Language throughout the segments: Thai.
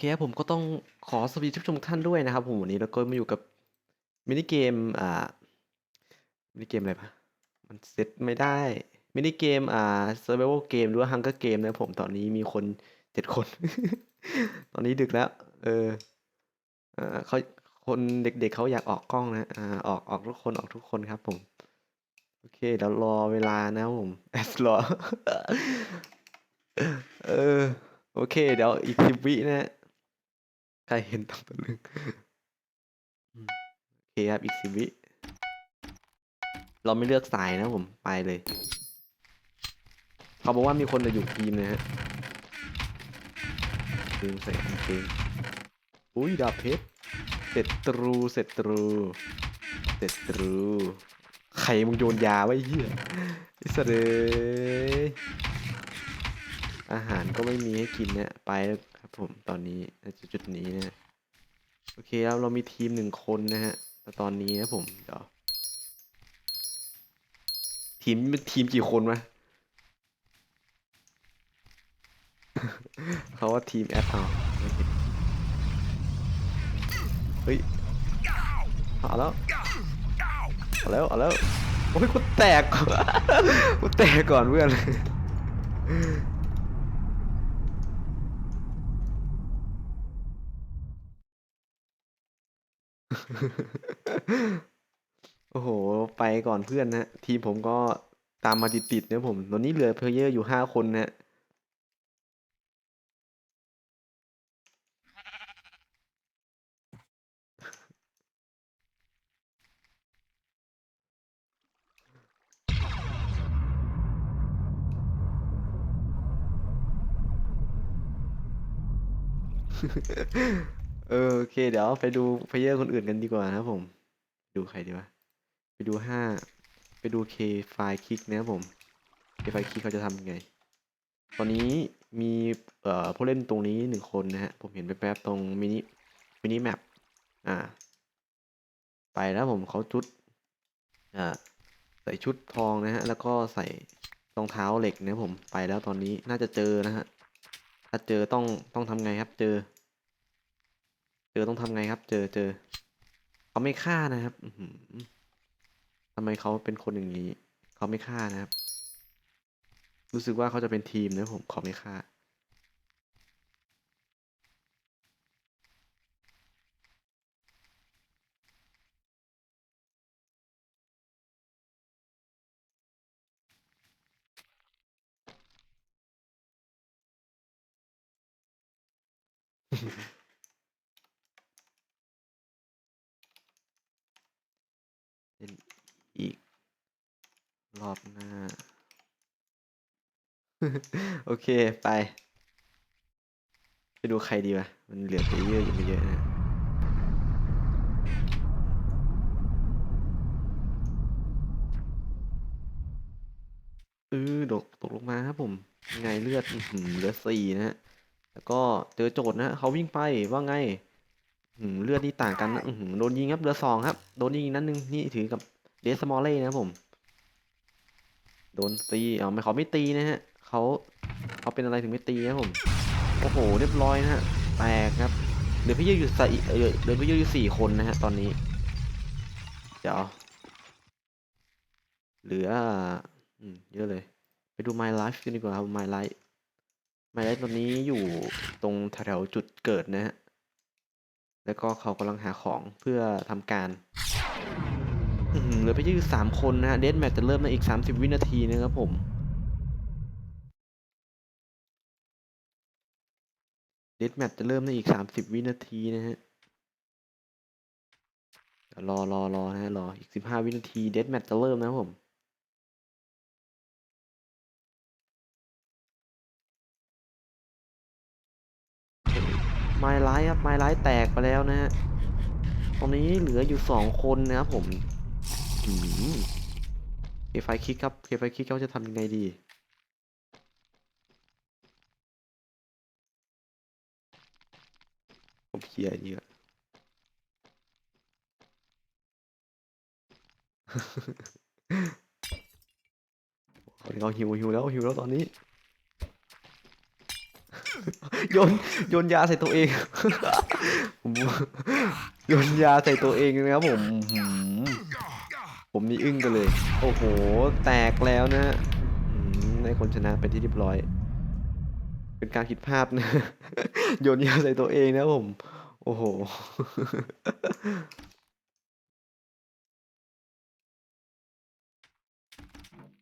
ครับผมก็ต้องขอสวัสดีทุกชมท่านด้วยนะครับผมวันนี้เราก็มาอยู่กับมินิเกมอ่ามินิเกมอะไรปะมันเซตไม่ได้มินิเกมอ่า survival เกมหรือว่า hunger game นะผมตอนนี้มีคนเจ็ดคน ตอนนี้ดึกแล้ว เออเออเขาคนเด็กๆเขาอยากออกกล้องนะอ่าออกออกทุกคนออกทุกคนครับ ผม โอเคเดี๋ยวรอเวลานะผมแอสรอเออโอเค เดี๋ยวอีกสิบวินะ ใครเห็นต้องตะลึงอืมโอเคครับอีกสิบวิ เราไม่เลือกสายนะผมไปเลย เขาบอกว่ามีคนจะอยู่ทีมนะฮะลืมใส่กางเกงอุ้ยดาบเพชรเสร็จตรูเสร็จตรูเสร็จตรูใครมึงโยนยาไว้เหี้ยไอ้สัสเอ้ยอาหารก็ไม่มีให้กินเนี่ยไปแล้วครับ ผมตอนนี้จุดจุดนี้นะโอเคครับเรามีทีมหนึ่งคนนะฮะแต่ตอนนี้นะผมเดี๋ยวทีมเป็นทีมกี่คนวะเขาว่าทีมแอดเอาเฮ้ยเอาแล้วเอาแล้วเอาแล้วโอ้ยกูแตกกูแตกก่อนเพื่อน โอ้โห ไปก่อนเพื่อนนะทีมผมก็ตามมาติดๆนะผม ตอนนี้เหลือเพลเยอร์อยู่ห้าคนนะ เออโอเค เดี๋ยวไปดูเพลเยอร์คนอื่นกันดีกว่านะครับผม ดูใครดีวะ ไปดูห้า ไปดูเคไฟคิกนะครับผมเคไฟคิกเขาจะทำยังไง ตอนนี้มีเอ่อผู้เล่นตรงนี้หนึ่งคนนะฮะ ผมเห็นแป๊บๆตรงมินิ มินิแมป อ่า ไปแล้วผมเขาชุด อ่า ใส่ชุดทองนะฮะ แล้วก็ใส่รองเท้าเหล็กนะครับผม ไปแล้วตอนนี้น่าจะเจอนะฮะ ถ้าเจอต้องต้องทำไงครับ เจอ เจอต้องทำไงครับ เจอเจอเขาไม่ฆ่านะครับอื้อหือทำไมเขาเป็นคนอย่างนี้ เขาไม่ฆ่านะครับ รู้สึกว่าเขาจะเป็นทีมนะผมเขาไม่ฆ่าเล่น อีก รอบหน้า โอเคไป ไปดูใครดีวะ มันเหลือเพลเยอร์อยู่ไม่เยอะนะเออตกตกลงมาครับผม ไงเลือดหือเหลือสี่นะฮะแล้วก็เจอโจทย์นะเขาวิ่งไปว่าไงหือเลือดนี่ต่างกันนะโดนยิงครับเหลือสองครับ โดนยิงนัดหนึ่งนี่ถือกับ เดสมอลเล่นะผม โดนตีเอไม่เขาไม่ตีนะฮะเขาเขาเป็นอะไรถึงไม่ตีนะผม โอ้โห เรียบร้อยนะฮะ แตกครับเหลือพี่เยออยู่สี่เออเหลือพี่เยอะอยู่สี่คนนะฮะตอนนี้ เดี๋ยว เหลืออืมเยอะเลย ไปดู My Life กันดีกว่าครับ My Life My Life ตอนนี้อยู่ตรงแถวจุดเกิดนะฮะ แล้วก็เขากำลังหาของเพื่อทำการ เหลือไปยืดสามคนนะฮะ เดนแมทจะเริ่มในอีกสามสิบวินาทีนะครับผมเดนแมทจะเริ่มในอีกสามสิบวินาทีนะฮะรอรอรอนะฮะรออีกสิบห้าวินาทีเดนแมทจะเริ่มนะครับผมไมล์ไลท์ครับไมล์ไลท์แตกไปแล้วนะฮะตรงนี้เหลืออยู่สองคนนะครับผม อืมเคไฟคิกครับเคไฟคิกเขาจะทำยังไงดี ผมเคียร์ดีกว่าเขาหิวหิวแล้วหิวแล้วตอนนี้ โยนโยนยาใส่ตัวเองผมโยนยาใส่ตัวเองนะครับผม ผมนี่อึ้งไปเลย โอ้โห แตกแล้วนะได้คนชนะเป็นที่เรียบร้อย เป็นการผิดพลาดนะ โยนยาใส่ตัวเองนะผม โอ้โห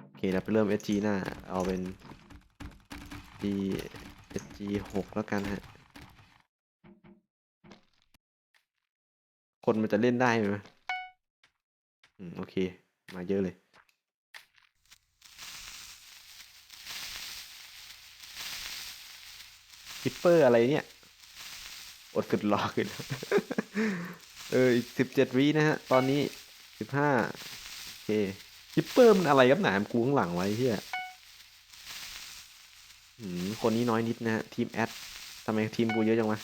โอเคเราไปเริ่ม SG หน้า เอาเป็น G SG หกแล้วกันฮะ คนมันจะเล่นได้ไหม โอเค มาเยอะเลย คิปเปอร์อะไรเนี่ย อดสุดรอขึ้นเออ อีกสิบเจ็ดวินะฮะ ตอนนี้สิบห้าโอเคคิปเปอร์มันอะไรกับหนามกูข้างหลังไว้เฮียอืมคนนี้น้อยนิดนะฮะ ทีมแอดทำไมทีมกูเยอะจังวะ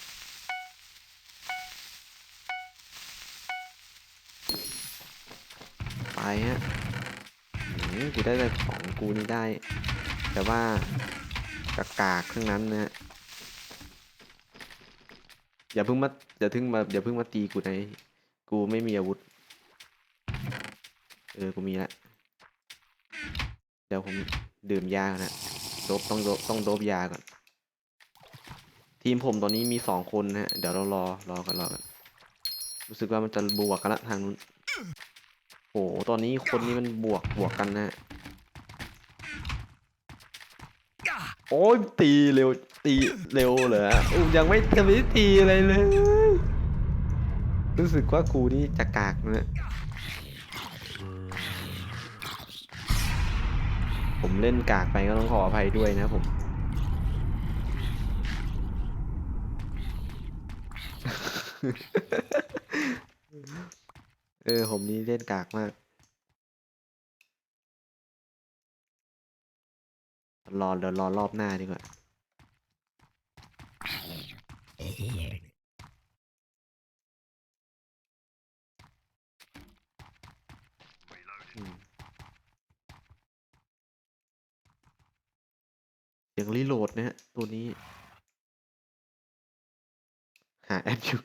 ไปฮะกูได้แต่ของกูนี่ได้ แต่ว่ากากากๆทั้งนั้นนะ อย่าเพิ่งมาอย่าเพิ่งมาอย่าเพิ่งมาตีกูในกูไม่มีอาวุธ เออ กูมีละเดี๋ยวผมดื่มยาก่อนนะโดบต้องโดบต้องโดบยาก่อน ทีมผมตอนนี้มีสองคนนะฮะ เดี๋ยวเรารอรอกันรอกัน รู้สึกว่ามันจะบวกกันละทางนู้น โอ้โหตอนนี้คนนี้มันบวกบวกกันนะฮะโอ้ยตีเร็วตีเร็วเหรอยังไม่จะไม่ตีอะไรเลย รู้สึกว่ากูนี่จะกากนะผมเล่นกากไปก็ต้องขออภัยด้วยนะผม เออ ผมนี่เล่นกากมากรอเดี๋ยวรอรอบหน้าดีกว่า เสียงรีโหลดนะฮะ ตัวนี้ หาแอปอยู่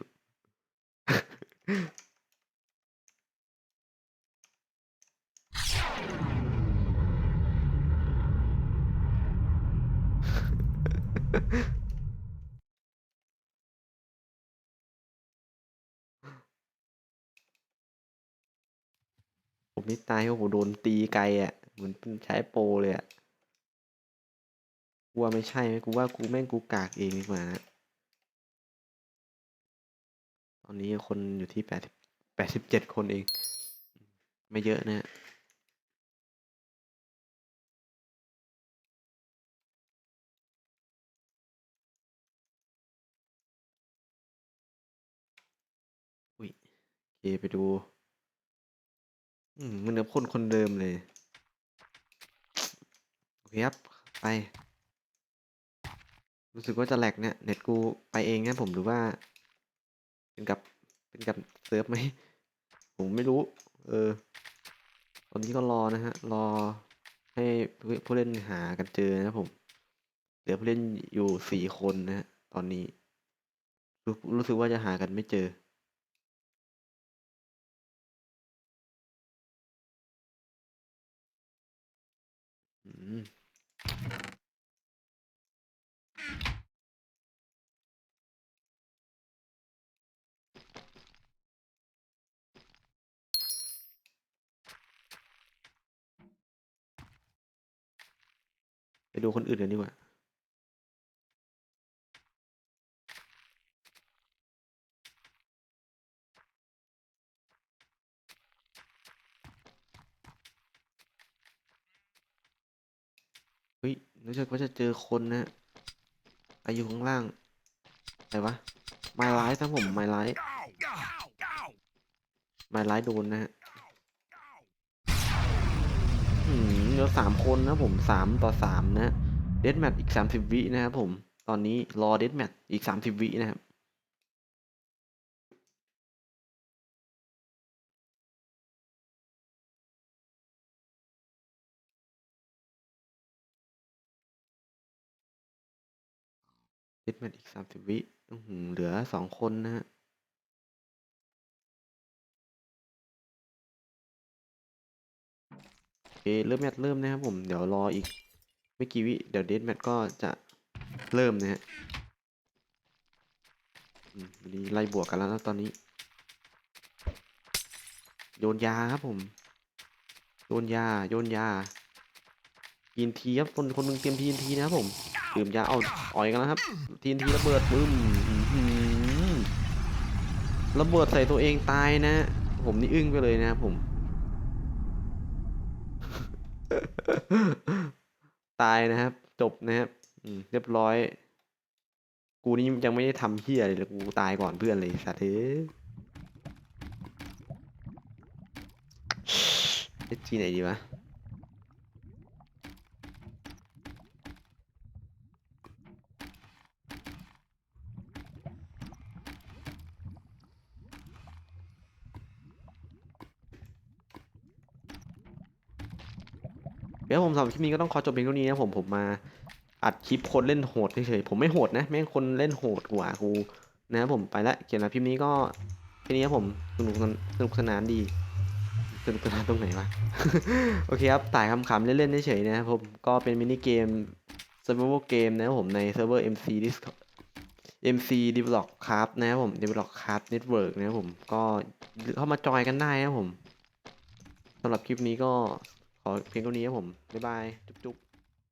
นี่ตายเพราะผมโดนตีไกลอะเหมือนใช้โปรเลยอะกูว่าไม่ใช่ไหมกูว่ากูแม่งกูกากเองดีกว่านะตอนนี้คนอยู่ที่แปดแปดสิบเจ็ดคนเอง ไม่เยอะนะฮะอุ้ยโอเคไปดู อืมมันกับคนคนเดิมเลย โอเคครับ ไป รู้สึกว่าจะแหลกเนี่ย เน็ตกูไปเองนะผมหรือว่า เป็นกับ เป็นกับเซิร์ฟไหม ผมไม่รู้ เออ ตอนนี้ก็รอนะฮะ รอให้ผู้เล่นหากันเจอนะผม เหลือผู้เล่นอยู่สี่คนนะฮะ ตอนนี้ รู้รู้สึกว่าจะหากันไม่เจอ ไปดูคนอื่นกันดีกว่า เฮ้ย รู้สึกว่าจะเจอคนนะอายุข้างล่างอะไรวะไมล์ไลท์ครับผมไม้ไลท์ไม้ไลท์โดนนะฮะอืมเหลือสามคนนะผมสามต่อสามนะเดดแมทอีกสามสิบวินะครับผม ตอนนี้รอเดดแมทอีกสามสิบวินะครับ เดดแมทอีกสามสิบวิหือเหลือสองคนนะฮะโอเคเริ่มแมตช์เริ่มนะครับผม เดี๋ยวรออีกไม่กี่วิ เดี๋ยวเดดแมทก็จะเริ่มนะฮะอืมวันนี้ไล่บวกกันแล้วนะตอนนี้ โยนยาครับผม โยนยา โยนยา ทีนทีครับคนคนหนึงเตรียมทีนทีนะครับผมดื่มยาเอาอ่อยกันแล้วครับทีนทีระเบิดบึ้มหือระเบิดใส่ตัวเองตายนะ ผมนี่อึ้งไปเลยนะครับผม ตายนะครับ จบนะครับอืเรียบร้อย กูนี่ยังไม่ได้ทำเฮียเลยกูตายก่อนเพื่อนเลยสัตว์เอ้ยเอจีไหนดีวะ ดี๋ยวผมสำหรับคลิปนี้ก็ต้องขอจบเพียงเท่านี้นะผมผมมาอัดคลิปคนเล่นโหดเฉยๆผมไม่โหดนะแม่งคนเล่นโหดกว่ากูนะครับผมไปละเกี่ยวกับคลิปนี้ก็แค่นี้ครับผมสนุกสนุกสนานดีสนุกสนานตรงไหนวะโอเคครับถ่ายคำๆเล่นๆเฉยๆนะครับผมก็เป็นมินิเกม survival game นะครับผมในเซิร์ฟเวอร์ MC Discord MC Develop Craft นะครับผม Develop Craft Network นะครับผมก็เข้ามาจอยกันได้นะครับผมสำหรับคลิปนี้ก็ ขอเพียงเท่านี้ครับผม บ๊ายบาย จุ๊บ